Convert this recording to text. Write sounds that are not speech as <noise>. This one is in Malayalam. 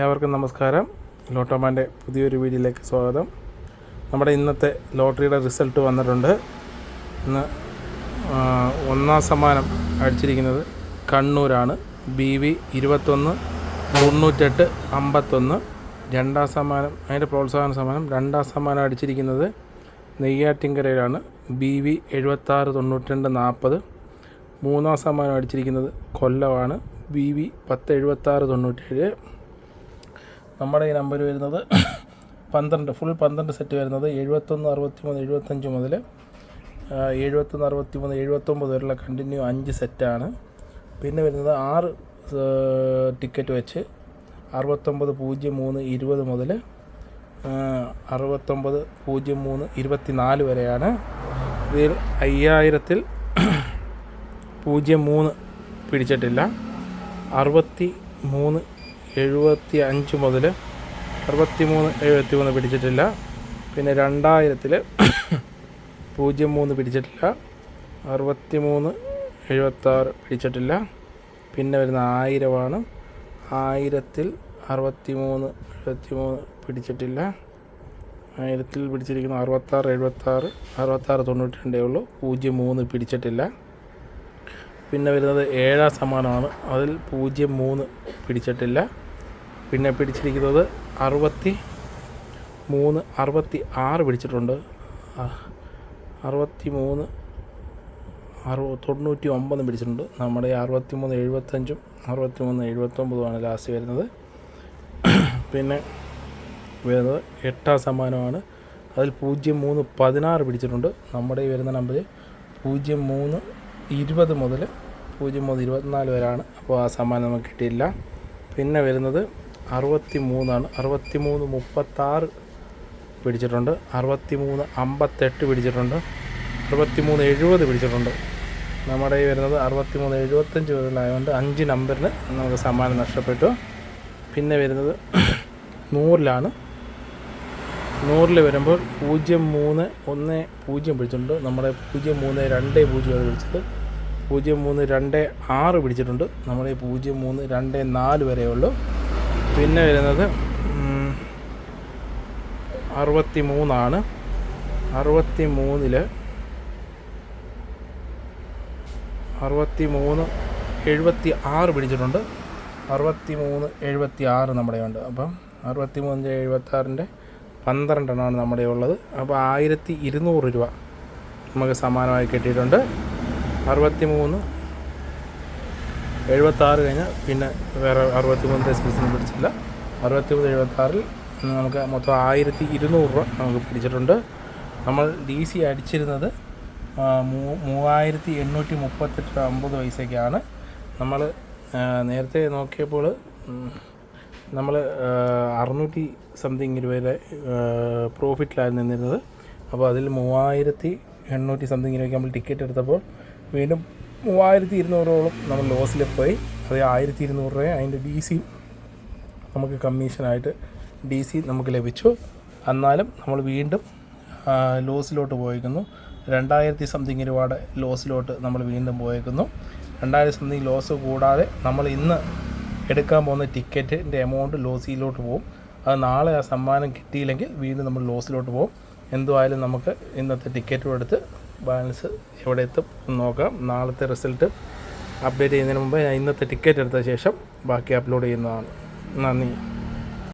ഏവർക്കും നമസ്കാരം. ലോട്ടോമാന്റെ പുതിയൊരു വീഡിയോയിലേക്ക് സ്വാഗതം. നമ്മുടെ ഇന്നത്തെ ലോട്ടറിയുടെ റിസൾട്ട് വന്നിട്ടുണ്ട്. ഇന്ന് ഒന്നാം സമ്മാനം അടിച്ചിരിക്കുന്നത് കണ്ണൂരാണ്. ബി വി ഇരുപത്തൊന്ന് തൊണ്ണൂറ്റെട്ട് അമ്പത്തൊന്ന്. രണ്ടാം സമ്മാനം അതിന്റെ പ്രോത്സാഹന സമ്മാനം രണ്ടാം സമ്മാനം അടിച്ചിരിക്കുന്നത് നെയ്യാറ്റിങ്കരയിലാണ് ബി വി എഴുപത്താറ് തൊണ്ണൂറ്റിരണ്ട് നാൽപ്പത്. മൂന്നാം സമ്മാനം അടിച്ചിരിക്കുന്നത് കൊല്ലമാണ്. ബി വി പത്ത് എഴുപത്താറ് തൊണ്ണൂറ്റേഴ്. നമ്മുടെ ഈ നമ്പർ വരുന്നത് പന്ത്രണ്ട് ഫുൾ പന്ത്രണ്ട് സെറ്റ് വരുന്നത് എഴുപത്തൊന്ന് അറുപത്തി മൂന്ന് എഴുപത്തഞ്ച് മുതൽ എഴുപത്തൊന്ന് അറുപത്തി മൂന്ന് എഴുപത്തൊമ്പത് വരെയുള്ള കണ്ടിന്യൂ അഞ്ച് സെറ്റാണ് പിന്നെ വരുന്നത് ആറ് ടിക്കറ്റ് വെച്ച് അറുപത്തൊമ്പത് പൂജ്യം മൂന്ന് ഇരുപത് മുതൽ അറുപത്തൊമ്പത് പൂജ്യം മൂന്ന് ഇരുപത്തി നാല് വരെയാണ്. ഇതിൽ അയ്യായിരത്തിൽ പൂജ്യം മൂന്ന് പിടിച്ചിട്ടില്ല. അറുപത്തി മൂന്ന് എഴുപത്തി അഞ്ച് മുതൽ അറുപത്തി മൂന്ന് എഴുപത്തി മൂന്ന് പിടിച്ചിട്ടില്ല. പിന്നെ രണ്ടായിരത്തിൽ <coughs> പൂജ്യം മൂന്ന് പിടിച്ചിട്ടില്ല. അറുപത്തി മൂന്ന് എഴുപത്താറ് പിടിച്ചിട്ടില്ല. പിന്നെ വരുന്ന ആയിരമാണ്. ആയിരത്തിൽ അറുപത്തി മൂന്ന് എഴുപത്തി മൂന്ന് പിടിച്ചിട്ടില്ല. ആയിരത്തിൽ പിടിച്ചിരിക്കുന്ന അറുപത്താറ് എഴുപത്താറ് അറുപത്താറ് തൊണ്ണൂറ്റി രണ്ടേ ഉള്ളൂ. പൂജ്യം മൂന്ന് പിടിച്ചിട്ടില്ല. പിന്നെ വരുന്നത് ഏഴാം സമ്മാനമാണ്. അതിൽ പൂജ്യം മൂന്ന് പിടിച്ചിട്ടില്ല. പിന്നെ പിടിച്ചിരിക്കുന്നത് അറുപത്തി മൂന്ന് അറുപത്തി ആറ് പിടിച്ചിട്ടുണ്ട്. അറുപത്തി മൂന്ന് അറു തൊണ്ണൂറ്റി ഒമ്പതും പിടിച്ചിട്ടുണ്ട്. നമ്മുടെ അറുപത്തി മൂന്ന് എഴുപത്തഞ്ചും അറുപത്തി മൂന്ന് എഴുപത്തൊമ്പതുമാണ് ലാസ്റ്റ് വരുന്നത്. പിന്നെ വരുന്നത് എട്ടാം സമ്മാനമാണ്. അതിൽ പൂജ്യം മൂന്ന് പതിനാറ് പിടിച്ചിട്ടുണ്ട്. നമ്മുടെ ഈ വരുന്ന നമ്പർ പൂജ്യം മൂന്ന് ഇരുപത് മുതൽ പൂജ്യം മൂന്ന് ഇരുപത്തിനാല് വരെയാണ്. അപ്പോൾ ആ സമ്മാനം നമുക്ക് കിട്ടിയില്ല പിന്നെ വരുന്നത് അറുപത്തി മൂന്നാണ് അറുപത്തി മൂന്ന് മുപ്പത്താറ് പിടിച്ചിട്ടുണ്ട്. അറുപത്തി മൂന്ന് അമ്പത്തെട്ട് പിടിച്ചിട്ടുണ്ട്. അറുപത്തി മൂന്ന് എഴുപത് പിടിച്ചിട്ടുണ്ട്. നമ്മുടെ ഈ വരുന്നത് അറുപത്തി മൂന്ന് എഴുപത്തഞ്ച് മുതലായതുകൊണ്ട് അഞ്ച് നമ്പറിന് നമുക്ക് സമ്മാനം നഷ്ടപ്പെട്ടു. പിന്നെ വരുന്നത് നൂറിലാണ്. നൂറിൽ വരുമ്പോൾ പൂജ്യം മൂന്ന് ഒന്ന് പൂജ്യം പിടിച്ചിട്ടുണ്ട്. നമ്മുടെ പൂജ്യം മൂന്ന് രണ്ട് പൂജ്യമാണ് പിടിച്ചത്. പൂജ്യം മൂന്ന് രണ്ട് ആറ് പിടിച്ചിട്ടുണ്ട്. നമ്മുടെ പൂജ്യം മൂന്ന് രണ്ട് നാല് വരെ ഉള്ളൂ. പിന്നെ വരുന്നത് അറുപത്തി മൂന്നാണ് അറുപത്തി മൂന്നിൽ അറുപത്തി മൂന്ന് എഴുപത്തി ആറ് പിടിച്ചിട്ടുണ്ട്. അറുപത്തി മൂന്ന് എഴുപത്തി ആറ് നമ്മുടെ ഉണ്ട് അപ്പം അറുപത്തി മൂന്ന് എഴുപത്തി ആറിന്റെ പന്ത്രണ്ടെണ്ണമാണ് നമ്മുടെ ഉള്ളത് അപ്പോൾ ആയിരത്തി ഇരുന്നൂറ് രൂപ നമുക്ക് സമാനമായി കിട്ടിയിട്ടുണ്ട്. അറുപത്തി മൂന്ന് എഴുപത്താറ് കഴിഞ്ഞാൽ പിന്നെ വേറെ അറുപത്തി മൂന്നിന്റെ സീസൺ പിടിച്ചില്ല അറുപത്തി മൂന്ന് എഴുപത്താറിൽ നമുക്ക് മൊത്തം ആയിരത്തി ഇരുന്നൂറ് രൂപ നമുക്ക് പിടിച്ചിട്ടുണ്ട്. നമ്മൾ ഡി സി അടിച്ചിരുന്നത് മൂ- മൂവായിരത്തി എണ്ണൂറ്റി മുപ്പത്തെട്ട് അമ്പത് പൈസയ്ക്കാണ്. നമ്മൾ നേരത്തെ നോക്കിയപ്പോൾ നമ്മൾ അറുന്നൂറ്റി സംതിങ് രൂപയുടെ പ്രോഫിറ്റിലായിരുന്നു നിന്നിരുന്നത്. അപ്പോൾ അതിൽ മൂവായിരത്തി എണ്ണൂറ്റി സംതിങ് രൂപയ്ക്ക് നമ്മൾ ടിക്കറ്റ് എടുത്തപ്പോൾ വീണ്ടും മൂവായിരത്തി ഇരുന്നൂറോളം നമ്മൾ ലോസിൽ പോയി. അത് ആയിരത്തി ഇരുന്നൂറ് രൂപ അതിന്റെ ഡി സി നമുക്ക് കമ്മീഷനായിട്ട് ഡി സി നമുക്ക് ലഭിച്ചു. എന്നാലും നമ്മൾ വീണ്ടും ലോസിലോട്ട് പോയേക്കുന്നു. രണ്ടായിരത്തി സംതിങ് രൂപയുടെ ലോസിലോട്ട് നമ്മൾ വീണ്ടും പോയേക്കുന്നു. രണ്ടായിരത്തി സംതിങ് ലോസ് കൂടാതെ നമ്മൾ ഇന്ന് എടുക്കാൻ പോകുന്ന ടിക്കറ്റിന്റെ എമൗണ്ട് ലോസിയിലോട്ട് പോകും അത് നാളെ ആ സമ്മാനം കിട്ടിയില്ലെങ്കിൽ വീണ്ടും നമ്മൾ ലോസിലോട്ട് പോകും എന്തുമായാലും നമുക്ക് ഇന്നത്തെ ടിക്കറ്റും എടുത്ത് ബാലൻസ് എവിടെ എത്തും എന്ന് നോക്കാം. നാളത്തെ റിസൾട്ട് അപ്ഡേറ്റ് ചെയ്യുന്നതിന് മുമ്പ് ഞാൻ ഇന്നത്തെ ടിക്കറ്റ് എടുത്ത ശേഷം ബാക്കി അപ്ലോഡ് ചെയ്യുന്നതാണ്. നന്ദി.